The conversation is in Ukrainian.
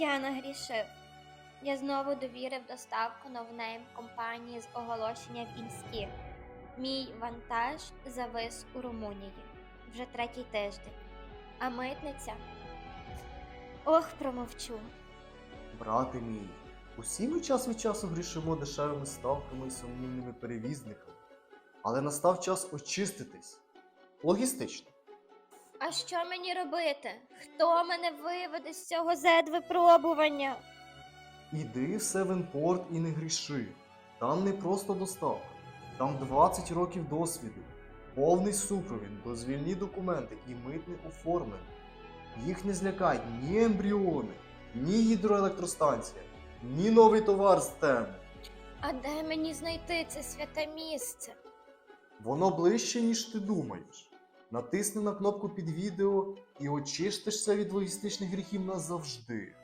Я нагрішив. Я знову довірив доставку новнейм компанії з оголошення в інсті. Мій вантаж завис у Румунії вже третій тиждень. А митниця. Ох, промовчу. Брате мій, усі ми час від часу грішимо дешевими ставками і сумнівними перевізниками. Але настав час очиститись. Логістично. А що мені робити? Хто мене виведе з цього зед-випробування? Іди в Севенпорт і не гріши. Там не просто доставка. Там 20 років досвіду, повний супровід, дозвільні документи і митне оформлення. Їх не злякають ні ембріони, ні гідроелектростанція, ні новий товар з теми. А де мені знайти це святе місце? Воно ближче, ніж ти думаєш. Натисни на кнопку під відео і очистишся від логістичних гріхів назавжди.